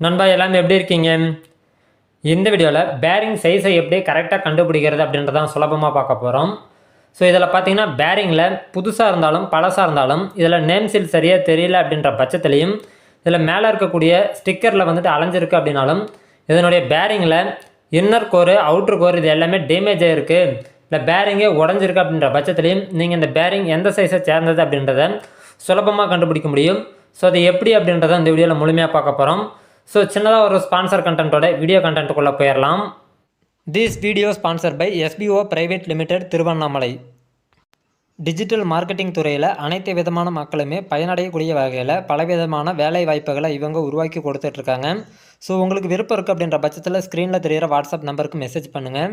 நண்பா எல்லாமே எப்படி இருக்கீங்க? இந்த வீடியோவில் பேரிங் சைஸை எப்படி கரெக்டாக கண்டுபிடிக்கிறது அப்படின்றதான் சுலபமாக பார்க்க போகிறோம் ஸோ இதில் பார்த்தீங்கன்னா பேரிங்கில் புதுசாக இருந்தாலும் பழசாக இருந்தாலும் இதில் நேம் சீல் சரியாக தெரியல அப்படின்ற பட்சத்துலேயும் இதில் மேலே இருக்கக்கூடிய ஸ்டிக்கரில் வந்துட்டு அலைஞ்சிருக்கு அப்படின்னாலும் இதனுடைய பேரிங்கில் இன்னர் கோரு அவுட்ரு கோர் இது எல்லாமே டேமேஜ் ஆகிருக்கு இல்லை பேரிங்கே உடஞ்சிருக்கு அப்படின்ற பட்சத்துலேயும் நீங்கள் இந்த பேரிங் எந்த சைஸை சேர்ந்தது அப்படின்றத சுலபமாக கண்டுபிடிக்க முடியும். ஸோ அது எப்படி அப்படின்றத இந்த வீடியோவில் முழுமையாக பார்க்க போகிறோம் ஸோ சின்னதாக ஒரு ஸ்பான்சர் கண்டென்ட்டோட வீடியோ கண்டென்ட்டுக்குள்ளே போயிடலாம் this video sponsor by SPO private limited Tiruvannamalai digital marketing துறையில் அனைத்து விதமான மக்களுமே பயனடையக்கூடிய வகையில் பலவிதமான வேலை வாய்ப்புகளை இவங்க உருவாக்கி கொடுத்துட்ருக்காங்க ஸோ உங்களுக்கு விருப்பம் இருக்குது அப்படின்ற பட்சத்தில் ஸ்க்ரீனில் தெரியிற வாட்ஸ்அப் நம்பருக்கு மெசேஜ் பண்ணுங்கள்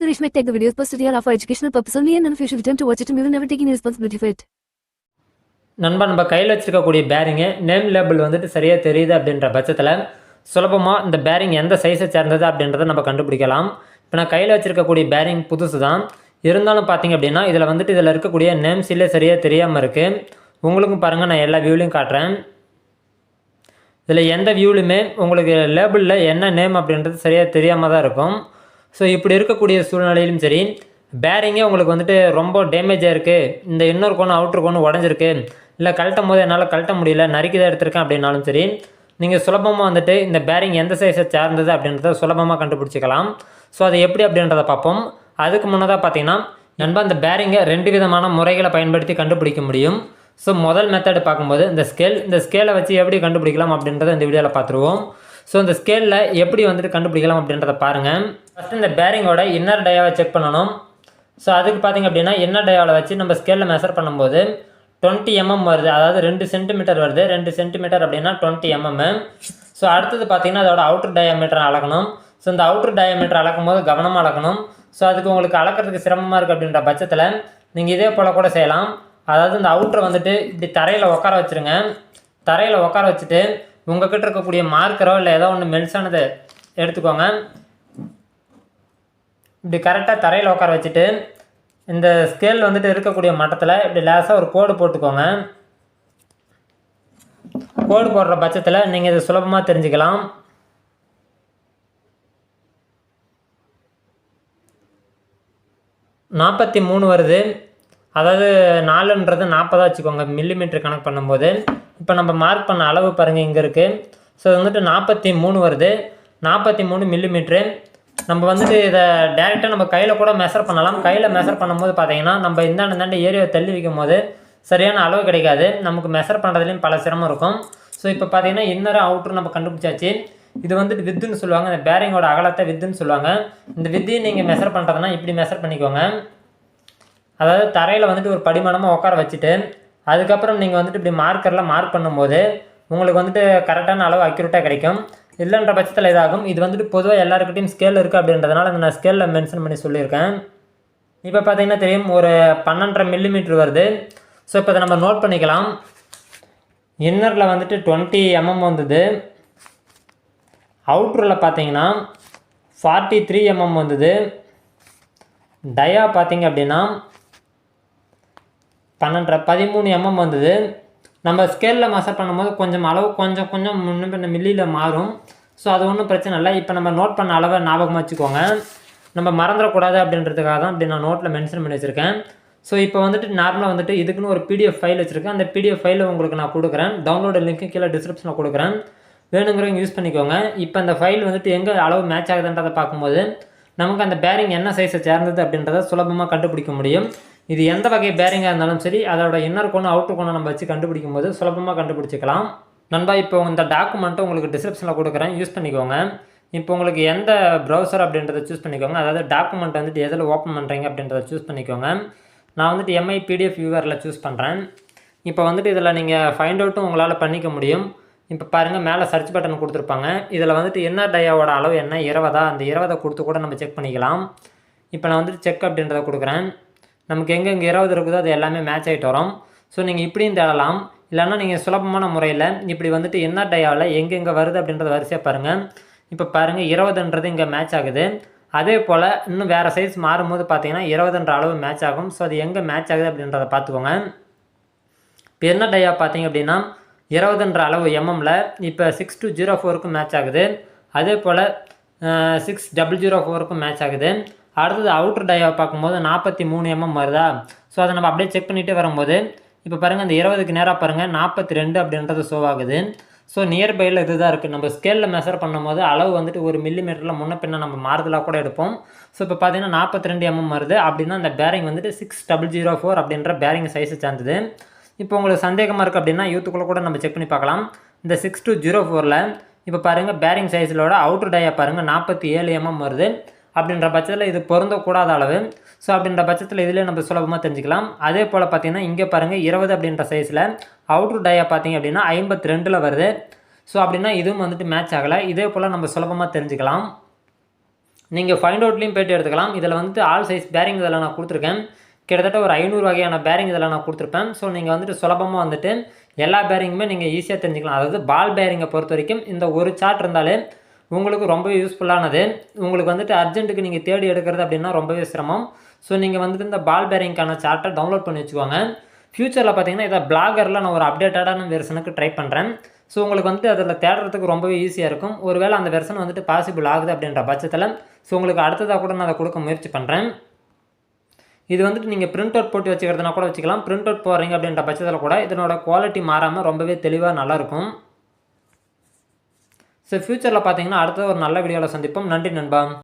Suresh might take the videos posted here are for educational purpose only and none you should attempt to watch it and we will never take any responsibility for it. நண்பா நம்ம கையில் வச்சுருக்கக்கூடிய bearing name label வந்துட்டு சரியாக தெரியுது அப்படின்ற பட்சத்தில் சுலபமாக இந்த பேரிங் எந்த சைஸை சேர்ந்தது அப்படின்றத நம்ம கண்டுபிடிக்கலாம். இப்போ நான் கையில் வச்சுருக்கக்கூடிய பேரிங் புதுசு தான் இருந்தாலும் பார்த்தீங்க அப்படின்னா இதில் வந்துட்டு இதில் இருக்கக்கூடிய நேம் சீலே சரியாக தெரியாமல் இருக்குது உங்களுக்கும் பாருங்கள் நான் எல்லா வியூலையும் காட்டுறேன். இதில் எந்த வியூலையுமே உங்களுக்கு லேபிளில் என்ன நேம் அப்படின்றது சரியாக தெரியாமல் தான் இருக்கும். ஸோ இப்படி இருக்கக்கூடிய சூழ்நிலையிலும் சரி பேரிங்கே உங்களுக்கு வந்துட்டு ரொம்ப டேமேஜாக இருக்குது இந்த இன்னொரு கோணம் அவுட்ரு கோணம் உடஞ்சிருக்கு. இல்லை கழட்டும் போது என்னால் கழட்ட முடியல நறுக்கிதான் எடுத்திருக்கேன் அப்படின்னாலும் சரி நீங்கள் சுலபமாக வந்துட்டு இந்த பேரிங் எந்த சைஸை சார்ந்தது அப்படின்றத சுலபமாக கண்டுபிடிச்சிக்கலாம். ஸோ அது எப்படி அப்படின்றத பார்ப்போம். அதுக்கு முன்னதாக பார்த்தீங்கன்னா நண்பா இந்த பேரிங்கை ரெண்டு விதமான முறைகளை பயன்படுத்தி கண்டுபிடிக்க முடியும். ஸோ முதல் மெத்தட் பார்க்கும்போது இந்த ஸ்கேல் இந்த ஸ்கேலை வச்சு எப்படி கண்டுபிடிக்கலாம் அப்படின்றத இந்த வீடியோவில் பார்த்துருவோம். ஸோ இந்த ஸ்கேலில் எப்படி வந்துட்டு கண்டுபிடிக்கலாம் அப்படின்றத பாருங்கள் ஃபஸ்ட்டு இந்த பேரிங்கோட இன்னர் டயாவை செக் பண்ணணும். ஸோ அதுக்கு பார்த்தீங்க அப்படின்னா இன்னர் டயாவில் வச்சு நம்ம ஸ்கேலில் மெஷர் பண்ணும்போது டுவெண்ட்டி எம்எம் வருது. அதாவது ரெண்டு சென்டிமீட்டர் வருது. ரெண்டு சென்டிமீட்டர் அப்படின்னா டுவெண்ட்டி எம்எம் ஸோ அடுத்தது பார்த்திங்கன்னா அதோட அவுட்டர் டயாமீட்டர் அளக்கணும். ஸோ இந்த அவுட்டர் டயாமீட்டர் அளக்கும் போது கவனமாக அளக்கணும். ஸோ அதுக்கு உங்களுக்கு அளக்கிறதுக்கு சிரமமாக இருக்குது அப்படின்ற பட்சத்தில் நீங்கள் இதே போல் கூட செய்யலாம். அதாவது இந்த அவுட்டரை வந்துட்டு இப்படி தரையில் உட்கார வச்சுருங்க. தரையில் உட்கார வச்சுட்டு உங்ககிட்ட இருக்கக்கூடிய மார்க்கரோ இல்லை ஏதோ ஒன்று மெல்சானதை எடுத்துக்கோங்க. இப்படி கரெக்டாக தரையில் உட்கார வச்சுட்டு இந்த ஸ்கேல் வந்துட்டு இருக்கக்கூடிய மட்டத்தில் இப்படி லேசாக ஒரு கோடு போட்டுக்கோங்க. கோடு போடுற பட்சத்தில் நீங்கள் இதை சுலபமாக தெரிஞ்சுக்கலாம். நாற்பத்தி மூணு வருது. அதாவது நாலுன்றது நாற்பதாக வச்சுக்கோங்க மில்லிமீட்டர் கணக்கு பண்ணும்போது. இப்போ நம்ம மார்க் பண்ண அளவு பாருங்கள் இங்கே இருக்குது ஸோ வந்துட்டு நாற்பத்தி மூணு வருது. நாற்பத்தி மூணு மில்லிமீட்ரு நம்ம வந்துட்டு இதை டேரெக்டாக நம்ம கையில் கூட மெஷர் பண்ணலாம். கையில் மெஷர் பண்ணும்போது பார்த்தீங்கன்னா நம்ம இந்தாண்ட இந்தாண்ட ஏரியாவை தள்ளி வைக்கும் போது சரியான அளவு கிடைக்காது. நமக்கு மெஷர் பண்ணுறதுலேயும் பல சிரமம் இருக்கும். ஸோ இப்போ பார்த்தீங்கன்னா இன்னரும் அவுட்ரு நம்ம கண்டுபிடிச்சாச்சு. இது வந்துட்டு வித்துன்னு சொல்லுவாங்க. இந்த பேரிங்கோட அகலத்தை வித்துன்னு சொல்லுவாங்க. இந்த வித்தியை நீங்கள் மெஷர் பண்ணுறதுனா இப்படி மெஷர் பண்ணிக்கோங்க. அதாவது தரையில் வந்துட்டு ஒரு படிமானமாக உட்கார வச்சுட்டு அதுக்கப்புறம் நீங்கள் வந்துட்டு இப்படி மார்க்கரில் மார்க் பண்ணும்போது உங்களுக்கு வந்துட்டு கரெக்டான அளவு அக்யூரேட்டாக கிடைக்கும். இல்லைன்ற பட்சத்தில் இதாகும். இது வந்துட்டு பொதுவாக எல்லாருக்கிட்டையும் ஸ்கேல் இருக்குது அப்படின்றதுனால நான் ஸ்கேலில் மென்ஷன் பண்ணி சொல்லியிருக்கேன். இப்போ பார்த்தீங்கன்னா தெரியும் ஒரு பன்னெண்டரை மில்லிமீட்டர் வருது. ஸோ இப்போ அதை நம்ம நோட் பண்ணிக்கலாம். இன்னரில் வந்துட்டு டுவெண்ட்டி எம்எம் வந்தது. அவுட்ரில் பார்த்தீங்கன்னா ஃபார்ட்டி த்ரீ எம்எம் வந்தது. டயா பார்த்தீங்க அப்படின்னா பன்னெண்டரை பதிமூணு எம்எம் வந்தது. நம்ம ஸ்கேலில் மசர் பண்ணும்போது கொஞ்சம் அளவு கொஞ்சம் கொஞ்சம் முன்ன பின்ன மில்லியில் மாறும். ஸோ அது ஒன்றும் பிரச்சனை இல்லை. இப்போ நம்ம நோட் பண்ண அளவை ஞாபகமாக வச்சுக்கோங்க. நம்ம மறந்துடக்கூடாது அப்படின்றதுக்காக தான் அப்படி நான் நோட்டில் மென்ஷன் பண்ணி வச்சுருக்கேன். ஸோ இப்போ வந்துட்டு நார்மலாக வந்துட்டு இதுக்குன்னு ஒரு பிடிஎஃப் ஃபைல் வச்சுருக்கேன். அந்த பிடிஎஃப் ஃபைலை உங்களுக்கு நான் கொடுக்குறேன். டவுன்லோடு லிங்க்கு கீழே டிஸ்கிரிப்ஷனில் கொடுக்குறேன். வேணுங்கிறவங்க யூஸ் பண்ணிக்கோங்க. இப்போ அந்த ஃபைல் வந்துட்டு எங்கே அளவு மேட்ச் ஆகுதுன்றதை பார்க்கும்போது நமக்கு அந்த பேரிங் என்ன சைஸை சேர்ந்தது அப்படின்றத சுலபமாக கண்டுபிடிக்க முடியும். இது எந்த வகை பேரிங்காக இருந்தாலும் சரி அதோட இன்னர் கோணம் அவுட்டர் கோணம் நம்ம வச்சு கண்டுபிடிக்கும் போது சுலபமாக கண்டுபிடிச்சிக்கலாம். நண்பா இப்போ இந்த டாக்குமெண்ட்டை உங்களுக்கு டிஸ்கிரிப்ஷனில் கொடுக்குறேன். யூஸ் பண்ணிக்கோங்க. இப்போ உங்களுக்கு எந்த ப்ரௌசர் அப்படின்றத சூஸ் பண்ணிக்கோங்க. அதாவது டாக்குமெண்ட் வந்துட்டு எதில் ஓப்பன் பண்ணுறீங்க அப்படின்றத சூஸ் பண்ணிக்கோங்க. நான் வந்துட்டு எம்ஐ பிடிஎஃப் வியூவரில் சூஸ் பண்ணுறேன் இப்போ வந்துட்டு இதில் நீங்கள் ஃபைண்ட் அவுட்டும் உங்களால் பண்ணிக்க முடியும். இப்போ பாருங்கள் மேலே சர்ச் பட்டன் கொடுத்துருப்பாங்க. இதில் வந்துட்டு என்ன டயாவோட அளவு என்ன? இருபதா? அந்த இருபதை கொடுத்து கூட நம்ம செக் பண்ணிக்கலாம். இப்போ நான் வந்துட்டு செக் அப்படின்றத கொடுக்குறேன். நமக்கு எங்கெங்கே இருபது இருக்குதோ அது எல்லாமே மேட்ச் ஆகிட்டு வரும். ஸோ நீங்கள் இப்படியும் தேடலாம். இல்லைன்னா நீங்கள் சுலபமான முறையில் இப்படி வந்துட்டு என்ன டயாவில் எங்கெங்கே வருது அப்படின்றத வரிசையாக பாருங்கள் இப்போ பாருங்கள் இருபதுன்றது இங்கே மேட்ச் ஆகுது. அதே போல் இன்னும் வேறு சைஸ் மாறும்போது பார்த்தீங்கன்னா இருபதுன்ற அளவு மேட்ச் ஆகும். ஸோ அது எங்கே மேட்ச் ஆகுது அப்படின்றத பார்த்துக்கோங்க இப்போ என்ன டயா பார்த்தீங்க அப்படின்னா இருபதுன்ற அளவு எம்எம்மில் இப்போ சிக்ஸ் டூ ஜீரோ ஃபோருக்கும் மேட்ச் ஆகுது. அதே போல் சிக்ஸ் டபுள் ஜீரோ ஃபோருக்கும் மேட்ச் ஆகுது. அடுத்தது அவுட்டர் டயாவை பார்க்கும்போது நாற்பத்தி மூணு எம்எம் வருதா? ஸோ அதை நம்ம அப்படியே செக் பண்ணிகிட்டே வரும்போது இப்போ பாருங்கள் இந்த இருபதுக்கு நேராக பாருங்கள் நாற்பத்தி ரெண்டு அப்படின்றது ஷோ ஆகுது. ஸோ நியர்பையில் இது தான் இருக்குது நம்ம ஸ்கேலில் மெஷர் பண்ணும்போது அளவு வந்துட்டு ஒரு மில்லி மீட்டரில் முன்ன பின்ன நம்ம மாறுதலாக கூட எடுப்போம். ஸோ இப்போ பார்த்தீங்கன்னா நாற்பத்தி ரெண்டு எம்எம் வருது. அப்படின்னா அந்த பேரிங் வந்துட்டு சிக்ஸ் டபுள் ஜீரோ ஃபோர் அப்படின்ற பேரிங் சைஸை சேர்ந்தது. இப்போ உங்களுக்கு சந்தேகமாக இருக்குது அப்படின்னா யூத்துக்குள்ளே கூட நம்ம செக் பண்ணி பார்க்கலாம். இந்த சிக்ஸ் டூ ஜீரோ ஃபோரில் இப்போ பாருங்கள் பேரிங் சைஸிலோட அவுட்டர் டயா பாருங்கள் நாற்பத்தி ஏழு எம்எம் வருது. அப்படின்ற பட்சத்தில் இது பொருந்தக்கூடாத அளவு. ஸோ அப்படின்ற பட்சத்தில் இதிலே நம்ம சுலபமாக தெரிஞ்சுக்கலாம். அதே போல் பார்த்தீங்கன்னா இங்கே பாருங்கள் இருபது அப்படின்ற சைஸில் அவுட்ரு டயா பார்த்தீங்க அப்படின்னா ஐம்பத்தி ரெண்டில் வருது. ஸோ அப்படின்னா இதுவும் வந்துட்டு மேட்ச் ஆகலை. இதே போல் நம்ம சுலபமாக தெரிஞ்சுக்கலாம். நீங்கள் ஃபைண்ட் அவுட்லேயும் போய்ட்டு எடுத்துக்கலாம். இதில் வந்துட்டு ஆல் சைஸ் பேரிங் இதில் நான் கொடுத்துருக்கேன். கிட்டத்தட்ட ஒரு ஐநூறு வகையான பேரிங் இதில் நான் கொடுத்துருப்பேன். ஸோ நீங்கள் வந்துட்டு சுலபமாக வந்துட்டு எல்லா பேரிங்குமே நீங்கள் ஈஸியாக தெரிஞ்சுக்கலாம். அதாவது பால் பேரிங்கை பொறுத்த வரைக்கும் இந்த ஒரு சார்ட் இருந்தாலே உங்களுக்கு ரொம்பவே யூஸ்ஃபுல்லானது உங்களுக்கு வந்துட்டு அர்ஜென்ட்டுக்கு நீங்கள் தேடி எடுக்கிறது அப்படின்னா ரொம்பவே சிரமம். ஸோ நீங்கள் வந்துட்டு இந்த பால் பேரிங்க்கான சார்ட்டை டவுன்லோட் பண்ணி வச்சுக்கோங்க. ஃப்யூச்சரில் பார்த்தீங்கன்னா இதை பிளாகரில் நான் ஒரு அப்டேட்டடான வெர்ஷனுக்கு ட்ரை பண்ணுறேன் ஸோ உங்களுக்கு வந்துட்டு அதில் தேடுறதுக்கு ரொம்பவே ஈஸியாக இருக்கும். ஒருவேளை அந்த வெர்ஷன் வந்துட்டு பாசிபிள் ஆகுது அப்படின்ற பட்சத்தில் ஸோ உங்களுக்கு அடுத்ததாக கூட நான் அதை கொடுக்க முயற்சி பண்ணுறேன் இது வந்துட்டு நீங்கள் பிரிண்ட் அவுட் போட்டு வச்சுக்கிறதுனா கூட வச்சுக்கலாம். பிரிண்ட் அவுட் போடுறீங்க அப்படின்ற பட்சத்தில் கூட இதனோட குவாலிட்டி மாறாமல் ரொம்பவே தெளிவாக நல்லாயிருக்கும். ஸோ ஃப்யூச்சரில் பார்த்தீங்கன்னா அடுத்த ஒரு நல்ல வீடியோவில் சந்திப்போம். நன்றி நண்பா.